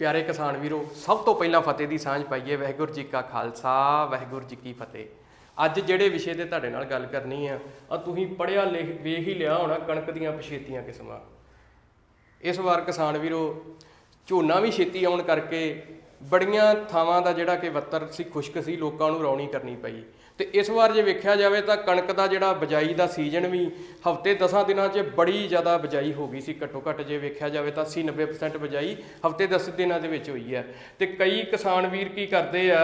ਪਿਆਰੇ ਕਿਸਾਨ ਵੀਰੋ, ਸਭ ਤੋਂ ਪਹਿਲਾਂ ਫਤਿਹ ਦੀ ਸਾਂਝ ਪਾਈਏ। ਵਾਹਿਗੁਰੂ ਜੀ ਕਾ ਖਾਲਸਾ, ਵਾਹਿਗੁਰੂ ਜੀ ਕੀ ਫਤਿਹ। ਅੱਜ ਜਿਹੜੇ ਵਿਸ਼ੇ ਤੇ ਤੁਹਾਡੇ ਨਾਲ ਗੱਲ ਕਰਨੀ ਆ ਆ ਤੁਸੀਂ ਪੜਿਆ ਲਿਖ ਵੇਖ ਹੀ ਲਿਆ ਹੋਣਾ ਕਣਕ ਦੀਆਂ ਪਛੇਤੀਆਂ ਕਿਸਮਾਂ। ਇਸ ਵਾਰ ਕਿਸਾਨ ਵੀਰੋ, ਝੋਨਾ ਵੀ ਛੇਤੀ ਆਉਣ ਕਰਕੇ ਬੜੀਆਂ ਥਾਵਾਂ ਦਾ ਜਿਹੜਾ ਕਿ ਵੱਤਰ ਸੀ, ਖੁਸ਼ਕ ਸੀ, ਲੋਕਾਂ ਨੂੰ ਰੌਣੀ ਕਰਨੀ ਪਈ। ਤੇ ਇਸ ਵਾਰ ਜੇ ਵੇਖਿਆ ਜਾਵੇ ਤਾਂ ਕਣਕ ਦਾ ਜਿਹੜਾ ਬਜਾਈ ਦਾ ਸੀਜ਼ਨ ਵੀ ਹਫ਼ਤੇ 10 ਦਿਨਾਂ 'ਚ ਬੜੀ ਜ਼ਿਆਦਾ ਬਜਾਈ ਹੋ ਗਈ ਸੀ। ਘੱਟੋ ਘੱਟ ਜੇ ਵੇਖਿਆ ਜਾਵੇ ਤਾਂ 80 90% ਬਜਾਈ ਹਫ਼ਤੇ 10 ਦਿਨਾਂ ਦੇ ਵਿੱਚ ਹੋਈ ਹੈ। ਤੇ ਕਈ ਕਿਸਾਨ ਵੀਰ ਕੀ ਕਰਦੇ ਆ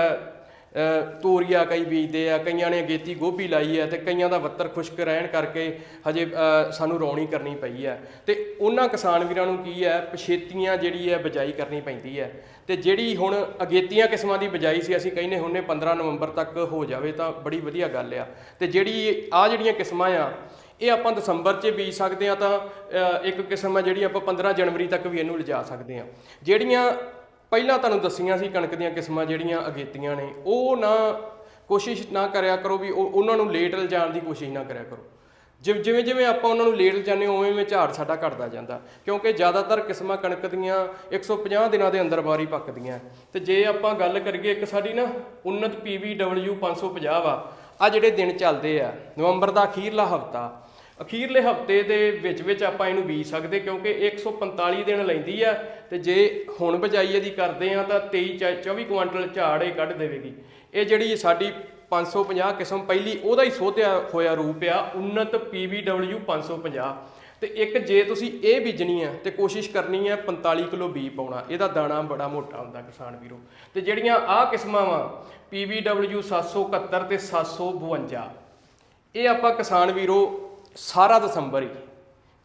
ਤੋਰੀਆ ਕਈ ਬੀਜਦੇ ਆ, ਕਈਆਂ ਨੇ ਅਗੇਤੀ ਗੋਭੀ ਲਾਈ ਹੈ ਤੇ ਕਈਆਂ ਦਾ ਵੱਤਰ ਖੁਸ਼ਕ ਰਹਿਣ ਕਰਕੇ ਹਜੇ ਸਾਨੂੰ ਰੌਣੀ ਕਰਨੀ ਪਈ ਹੈ। ਤੇ ਉਹਨਾਂ ਕਿਸਾਨ ਵੀਰਾਂ ਨੂੰ ਕੀ ਹੈ, ਪਛੇਤੀਆਂ ਜਿਹੜੀ ਹੈ ਬਜਾਈ ਕਰਨੀ ਪੈਂਦੀ ਹੈ। ਤੇ ਜਿਹੜੀ ਹੁਣ ਅਗੇਤੀਆਂ ਕਿਸਮਾਂ ਦੀ ਬਜਾਈ ਸੀ, ਅਸੀਂ ਕਹਿੰਨੇ ਹੁੰਨੇ 15 ਨਵੰਬਰ ਤੱਕ ਹੋ ਜਾਵੇ ਤਾਂ ਬੜੀ ਵਧੀਆ ਗੱਲ ਆ। ਤੇ ਜਿਹੜੀ ਆ ਜਿਹੜੀਆਂ ਕਿਸਮਾਂ ਆ, ਇਹ ਆਪਾਂ ਦਸੰਬਰ 'ਚ ਬੀਜ ਸਕਦੇ ਆ ਤਾਂ ਇੱਕ ਕਿਸਮ ਆ ਜਿਹੜੀ ਆਪਾਂ 15 ਜਨਵਰੀ ਤੱਕ ਵੀ ਇਹਨੂੰ ਲਿਜਾ ਸਕਦੇ ਆ ਜਿਹੜੀਆਂ ਪਹਿਲਾਂ ਤੁਹਾਨੂੰ ਦੱਸੀਆਂ ਸੀ ਕਣਕ ਦੀਆਂ ਕਿਸਮਾਂ ਜਿਹੜੀਆਂ ਅਗੇਤੀਆਂ ਨੇ, ਉਹ ਨਾ ਕੋਸ਼ਿਸ਼ ਨਾ ਕਰਿਆ ਕਰੋ ਵੀ ਉਹਨਾਂ ਨੂੰ ਲੇਟ ਲਿਜਾਣ ਦੀ ਕੋਸ਼ਿਸ਼ ਨਾ ਕਰਿਆ ਕਰੋ। ਜਿਵੇਂ ਜਿਵੇਂ ਜਿਵੇਂ ਆਪਾਂ ਉਹਨਾਂ ਨੂੰ ਲੇਟ ਲਿਜਾਨੇ ਉਵੇਂ ਉਵੇਂ ਝਾੜ ਸਾਡਾ ਘਟਦਾ ਜਾਂਦਾ। ਕਿਉਂਕਿ ਜ਼ਿਆਦਾਤਰ ਕਿਸਮਾਂ ਕਣਕ ਦੀਆਂ 150 ਦਿਨਾਂ ਦੇ ਅੰਦਰ ਬਾਰੀ ਪੱਕਦੀਆਂ। ਤੇ ਜੇ ਆਪਾਂ ਗੱਲ ਕਰੀਏ ਇੱਕ ਸਾਡੀ ਨਾ ਉન્નਤ PVW 550 ਵਾ ਆ ਜਿਹੜੇ ਦਿਨ ਚੱਲਦੇ ਆ, ਨਵੰਬਰ ਦਾ ਅਖੀਰਲਾ ਹਫਤਾ ਅਖੀਰਲੇ ਹਫ਼ਤੇ ਦੇ ਵਿੱਚ ਵਿੱਚ ਆਪਾਂ ਇਹਨੂੰ ਬੀਜ ਸਕਦੇ ਕਿਉਂਕਿ 145 ਦਿਨ ਲੈਂਦੀ ਆ ਤੇ ਜੇ ਹੁਣ ਬਜਾਈ ਇਹਦੀ ਕਰਦੇ ਆ ਤਾਂ 23 ਚਾ- 24 ਕੁਆਂਟਲ ਝਾੜ ਇਹ ਕੱਢ ਦੇਵੇਗੀ। ਇਹ ਜਿਹੜੀ ਸਾਡੀ 550 ਕਿਸਮ ਪਹਿਲੀ ਉਹਦਾ ਹੀ ਸੋਧਿਆ ਹੋਇਆ ਰੂਪ ਆ ਉન્નਤ PVW 550 ਤੇ ਇੱਕ ਜੇ ਤੁਸੀਂ ਇਹ ਬੀਜਣੀ ਆ ਤੇ ਕੋਸ਼ਿਸ਼ ਕਰਨੀ ਆ 45 ਕਿਲੋ ਬੀ ਪਾਉਣਾ, ਇਹਦਾ ਦਾਣਾ ਬੜਾ ਮੋਟਾ ਹੁੰਦਾ ਕਿਸਾਨ ਵੀਰੋ। ਤੇ ਜਿਹੜੀਆਂ ਆਹ ਕਿਸਮਾਂ ਵਾ PVW 771 ਤੇ 752 ਇਹ ਆਪਾਂ ਕਿਸਾਨ ਵੀਰੋ ਸਾਰਾ ਦਸੰਬਰ ਹੀ।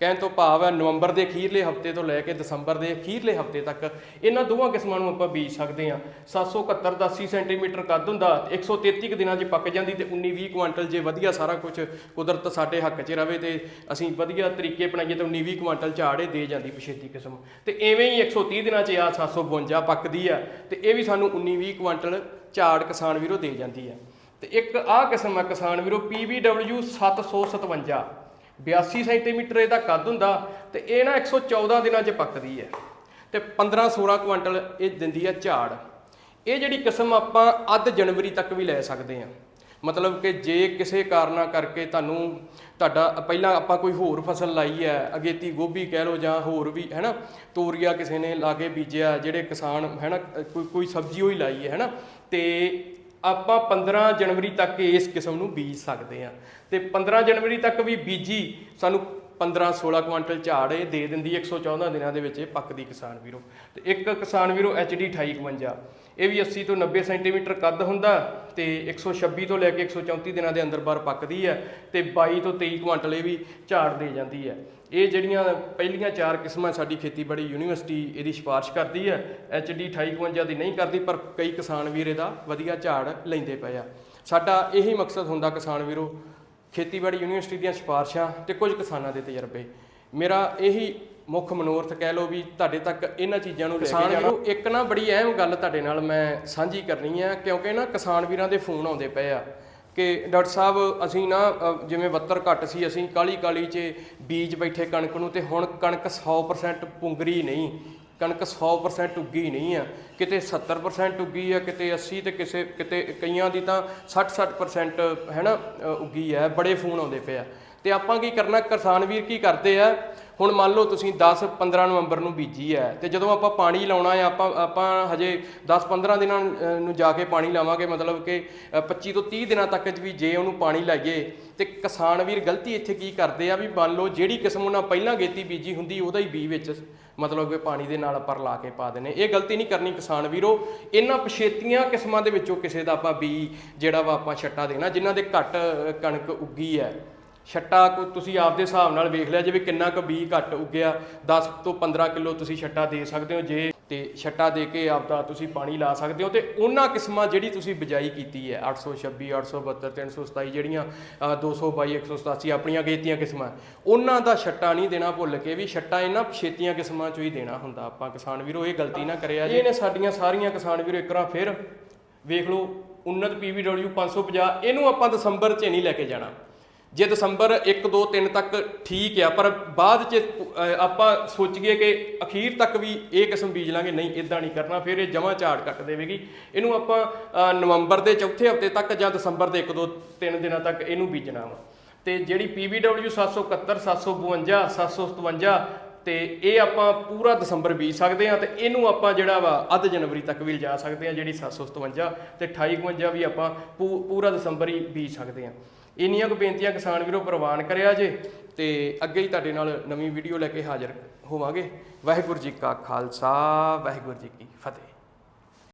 ਕਹਿਣ ਤੋਂ ਭਾਵ ਹੈ ਨਵੰਬਰ ਦੇ ਅਖੀਰਲੇ ਹਫ਼ਤੇ ਤੋਂ ਲੈ ਕੇ ਦਸੰਬਰ ਦੇ ਅਖੀਰਲੇ ਹਫ਼ਤੇ ਤੱਕ ਇਹਨਾਂ ਦੋਵਾਂ ਕਿਸਮਾਂ ਨੂੰ ਆਪਾਂ ਬੀਜ ਸਕਦੇ ਹਾਂ। 771 ਦਾ 80 ਸੈਂਟੀਮੀਟਰ ਕੱਦ ਹੁੰਦਾ 133 ਕੁ ਦਿਨਾਂ 'ਚ ਪੱਕ ਜਾਂਦੀ ਤੇ 19 20 ਕੁਆਂਟਲ ਜੇ ਵਧੀਆ ਸਾਰਾ ਕੁਝ ਕੁਦਰਤ ਸਾਡੇ ਹੱਕ 'ਚ ਰਵੇ ਤੇ ਅਸੀਂ ਵਧੀਆ ਤਰੀਕੇ ਬਣਾਈਏ ਤਾਂ 19 20 ਕੁਆਂਟਲ ਝਾੜੇ ਦੇ ਜਾਂਦੀ ਪਛੇਤੀ ਕਿਸਮ। ਤੇ ਐਵੇਂ ਹੀ 130 ਦਿਨਾਂ 'ਚ ਆ 752 ਪੱਕਦੀ ਆ ਤੇ ਇਹ ਵੀ ਸਾਨੂੰ 19 20 ਕੁਆਂਟਲ ਝਾੜ ਕਿਸਾਨ ਵੀਰੋ ਦੇ ਜਾਂਦੀ ਆ। ਤੇ ਇੱਕ ਆਹ ਕਿਸਮ ਆ ਕਿਸਾਨ ਵੀਰੋ PVW 757 82 ਸੈਂਟੀਮੀਟਰ ਇਹਦਾ ਕੱਦ ਹੁੰਦਾ ਤੇ ਇਹ ਨਾ 114 ਦਿਨਾਂ 'ਚ ਪੱਕਦੀ ਹੈ। ਤੇ 15 16 ਕੁਇੰਟਲ ਇਹ ਦਿੰਦੀ ਹੈ ਝਾੜ। ਇਹ ਜਿਹੜੀ ਕਿਸਮ ਆਪਾਂ ਅੱਧ ਜਨਵਰੀ ਤੱਕ ਵੀ ਲੈ ਸਕਦੇ ਹਾਂ। ਮਤਲਬ ਕਿ ਜੇ ਕਿਸੇ ਕਾਰਨਾ ਕਰਕੇ ਤੁਹਾਨੂੰ ਤੁਹਾਡਾ ਪਹਿਲਾਂ ਆਪਾਂ ਕੋਈ ਹੋਰ ਫਸਲ ਲਾਈ ਹੈ, ਅਗੇਤੀ ਗੋਭੀ ਕਹਿ ਲਓ ਜਾਂ ਹੋਰ ਵੀ ਹੈਨਾ ਤੋਰੀਆ ਕਿਸੇ ਨੇ ਲਾਗੇ ਬੀਜਿਆ, ਜਿਹੜੇ ਕਿਸਾਨ ਹੈਨਾ ਕੋਈ ਕੋਈ ਸਬਜ਼ੀ ਉਹ ਹੀ ਲਾਈ ਹੈ ਹੈਨਾ ਤੇ ਆਪਾਂ 15 ਜਨਵਰੀ ਤੱਕ ਇਸ ਕਿਸਮ ਨੂੰ ਬੀਜ ਸਕਦੇ ਆ ਤੇ 15 ਜਨਵਰੀ ਤੱਕ ਵੀ ਬੀਜੀ ਸਾਨੂੰ 15 16 ਕੁਆਂਟਲ ਝਾੜ ਇਹ ਦੇ ਦਿੰਦੀ 114 ਦਿਨਾਂ ਦੇ ਵਿੱਚ ਇਹ ਪੱਕਦੀ ਕਿਸਾਨ ਵੀਰੋ। ਤੇ ਇੱਕ ਕਿਸਾਨ ਵੀਰੋ HD 2851 ਇਹ ਵੀ 80 ਤੋਂ 90 ਸੈਂਟੀਮੀਟਰ ਕੱਦ ਹੁੰਦਾ ਤੇ 126 ਤੋਂ ਲੈ ਕੇ 134 ਦਿਨਾਂ ਦੇ ਅੰਦਰ ਬਾਰ ਪੱਕਦੀ ਹੈ ਤੇ 22 ਤੋਂ 23 ਕੁਆਂਟਲ ਇਹ ਵੀ ਝਾੜ ਦੇ ਜਾਂਦੀ ਹੈ। ਇਹ ਜਿਹੜੀਆਂ ਪਹਿਲੀਆਂ ਚਾਰ ਕਿਸਮਾਂ ਸਾਡੀ ਖੇਤੀਬਾੜੀ ਯੂਨੀਵਰਸਿਟੀ ਇਹਦੀ ਸਿਫਾਰਿਸ਼ ਕਰਦੀ ਹੈ HD 2851 ਦੀ ਨਹੀਂ ਕਰਦੀ, ਪਰ ਕਈ ਕਿਸਾਨ ਵੀਰ ਇਹਦਾ ਵਧੀਆ ਝਾੜ ਲੈਂਦੇ ਪਏ ਆ। ਸਾਡਾ ਇਹੀ ਮਕਸਦ ਹੁੰਦਾ ਕਿਸਾਨ ਵੀਰੋ ਖੇਤੀਬਾੜੀ ਯੂਨੀਵਰਸਿਟੀ ਦੀਆਂ ਸਿਫਾਰਿਸ਼ਾਂ ਤੇ ਕੁਝ ਕਿਸਾਨਾਂ ਦੇ ਤਜਰਬੇ। ਮੇਰਾ ਇਹੀ ਮੁੱਖ ਮਨੋਰਥ ਕਹਿ ਲਓ ਵੀ ਤੁਹਾਡੇ ਤੱਕ ਇਹਨਾਂ ਚੀਜ਼ਾਂ ਨੂੰ ਲੈ ਕੇ ਜਾਣਾ। ਇੱਕ ਨਾ ਬੜੀ ਅਹਿਮ ਗੱਲ ਤੁਹਾਡੇ ਨਾਲ ਮੈਂ ਸਾਂਝੀ ਕਰਨੀ ਹੈ ਕਿਉਂਕਿ ਨਾ ਕਿਸਾਨ ਵੀਰਾਂ ਦੇ ਫੋਨ ਆਉਂਦੇ ਪਏ ਆ ਕਿ ਡਾਕਟਰ ਸਾਹਿਬ ਅਸੀਂ ਨਾ ਜਿਵੇਂ ਵੱਤਰ ਘੱਟ ਸੀ ਅਸੀਂ ਕਾਲੀ ਕਾਲੀ 'ਚ ਬੀਜ ਬੈਠੇ ਕਣਕ ਨੂੰ ਤੇ ਹੁਣ ਕਣਕ 100% ਪੁੰਗਰੀ ਨਹੀਂ। ਕਣਕ 100% ਉੱਗੀ ਨਹੀਂ ਆ ਕਿਤੇ 70% ਉੱਗੀ ਆ ਕਿਤੇ 80 ਤੇ ਕਿਸੇ ਕਿਤੇ ਕਈਆਂ ਦੀ ਤਾਂ 60-60% ਹੈ ਨਾ ਉੱਗੀ ਆ ਬੜੇ ਫੋਨ ਆਉਂਦੇ ਪਏ ਆ। ਤੇ ਆਪਾਂ ਕੀ ਕਰਨਾ ਕਿਸਾਨ ਵੀਰ ਕੀ ਕਰਦੇ ਆ ਹੁਣ ਮੰਨ ਲਓ ਤੁਸੀਂ 10 15 ਨਵੰਬਰ ਨੂੰ ਬੀਜੀ ਹੈ ਤੇ ਜਦੋਂ ਆਪਾਂ ਪਾਣੀ ਲਾਉਣਾ ਹੈ ਆਪਾਂ ਆਪਾਂ ਹਜੇ 10 15 ਦਿਨਾਂ ਨੂੰ ਜਾ ਕੇ ਪਾਣੀ ਲਾਵਾਂਗੇ ਮਤਲਬ ਕਿ ਅ, 25 ਤੋਂ 30 ਦਿਨਾਂ ਤੱਕ ਵੀ ਜੇ ਉਹਨੂੰ ਪਾਣੀ ਲਾਈਏ ਤੇ ਕਿਸਾਨ ਵੀਰ ਗਲਤੀ ਇੱਥੇ ਕੀ ਕਰਦੇ ਆ ਵੀ ਮੰਨ ਲਓ ਜਿਹੜੀ ਕਿਸਮ ਉਹਨਾਂ ਪਹਿਲਾਂ ਗੇਤੀ ਬੀਜੀ ਹੁੰਦੀ ਉਹਦਾ ਹੀ ਬੀ ਵਿੱਚ ਮਤਲਬ ਕਿ ਪਾਣੀ ਦੇ ਨਾਲ ਆਪਾਂ ਲਾ ਕੇ ਪਾ ਦੇਣੇ ਇਹ ਗਲਤੀ ਨਹੀਂ ਕਰਨੀ ਕਿਸਾਨ ਵੀਰੋ। ਇਹਨਾਂ ਪਛੇਤੀਆਂ ਕਿਸਮਾਂ ਦੇ ਵਿੱਚੋਂ ਕਿਸੇ ਦਾ ਆਪਾਂ ਬੀ ਜਿਹੜਾ ਵਾ ਆਪਾਂ ਛੱਟਾ ਦੇਣਾ, ਜਿਨ੍ਹਾਂ ਦੇ ਘੱਟ ਕਣਕ ਉੱਗੀ ਹੈ। ਛੱਟਾ ਕੋ ਤੁਸੀਂ ਆਪਦੇ ਹਿਸਾਬ ਨਾਲ ਵੇਖ ਲਿਆ ਜੇ ਵੀ ਕਿੰਨਾ ਕੁ ਬੀ ਘੱਟ ਉੱਗਿਆ 10 ਤੋਂ 15 ਕਿਲੋ ਤੁਸੀਂ ਛੱਟਾ ਦੇ ਸਕਦੇ ਹੋ। ਜੇ ਤੇ ਛੱਟਾ ਦੇ ਕੇ ਆਪਦਾ ਤੁਸੀਂ ਪਾਣੀ ਲਾ ਸਕਦੇ ਹੋ ਤੇ ਉਹਨਾਂ ਕਿਸਮਾਂ ਜਿਹੜੀ ਤੁਸੀਂ ਬਜਾਈ ਕੀਤੀ ਹੈ। 826 872 327 ਜਿਹੜੀਆਂ 222 187 ਆਪਣੀਆਂ ਗੇਤੀਆਂ ਕਿਸਮਾਂ। ਉਹਨਾਂ ਦਾ ਛੱਟਾ ਨਹੀਂ ਦੇਣਾ ਭੁੱਲ ਕੇ ਵੀ ਛੱਟਾ ਇਹਨਾਂ ਛੇਤੀਆਂ ਕਿਸਮਾਂ ਚੋਂ ਹੀ ਦੇਣਾ ਹੁੰਦਾ। ਆਪਾਂ ਕਿਸਾਨ ਵੀਰੋ, ਇਹ ਗਲਤੀ ਨਾ ਕਰਿਆ ਜੀ। ਇਹਨੇ ਸਾਡੀਆਂ ਸਾਰੀਆਂ ਕਿਸਾਨ ਵੀਰੋ, ਇੱਕ ਵਾਰ ਫਿਰ ਵੇਖ ਲਓ ਉन्नत PVW 550 ਇਹਨੂੰ ਆਪਾਂ ਦਸੰਬਰ 'ਚ ਨਹੀਂ ਲੈ ਕੇ ਜਾਣਾ। ਜੇ ਦਸੰਬਰ 1 2 3 ਤੱਕ ਠੀਕ ਆ, ਪਰ ਬਾਅਦ ਚ ਆਪਾਂ ਸੋਚੀਏ ਕਿ ਅਖੀਰ ਤੱਕ ਵੀ ਇਹ ਕਿਸਮ ਬੀਜ ਲਾਂਗੇ, ਨਹੀਂ ਇਦਾਂ ਨਹੀਂ ਕਰਨਾ, ਫਿਰ ਇਹ ਜਮਾਂ ਝਾੜ ਕੱਟ ਦੇਵੇਗੀ। ਇਹਨੂੰ ਆਪਾਂ ਨਵੰਬਰ ਦੇ ਚੌਥੇ ਹਫ਼ਤੇ ਤੱਕ ਜਾਂ ਦਸੰਬਰ ਦੇ 1 2 3 ਦਿਨਾਂ ਤੱਕ ਇਹਨੂੰ ਬੀਜਣਾ ਵਾ। ਤੇ ਜਿਹੜੀ PVW 771 752 757 ਤੇ ਇਹ ਆਪਾਂ ਪੂਰਾ ਦਸੰਬਰ ਬੀਜ ਸਕਦੇ ਆ ਤੇ ਇਹਨੂੰ ਆਪਾਂ ਜਿਹੜਾ ਵਾ ਅੱਧ ਜਨਵਰੀ ਤੱਕ ਵੀ ਲਿਜਾ ਸਕਦੇ ਆ ਜਿਹੜੀ 757 ਤੇ 2852 ਵੀ ਆਪਾਂ ਪੂ- ਪੂਰਾ ਦਸੰਬਰ ਹੀ ਬੀਜ ਸਕਦੇ ਆ ਇੰਨੀਆਂ ਕੁ ਬੇਨਤੀਆਂ ਕਿਸਾਨ ਵੀਰੋ ਪ੍ਰਵਾਨ ਕਰਿਆ ਜੇ ਤੇ ਅੱਗੇ ਹੀ ਤੁਹਾਡੇ ਨਾਲ ਨਵੀਂ ਵੀਡੀਓ ਲੈ ਕੇ ਹਾਜ਼ਰ ਹੋਵਾਂਗੇ। ਵਾਹਿਗੁਰੂ ਜੀ ਕਾ ਖਾਲਸਾ, ਵਾਹਿਗੁਰੂ ਜੀ ਕੀ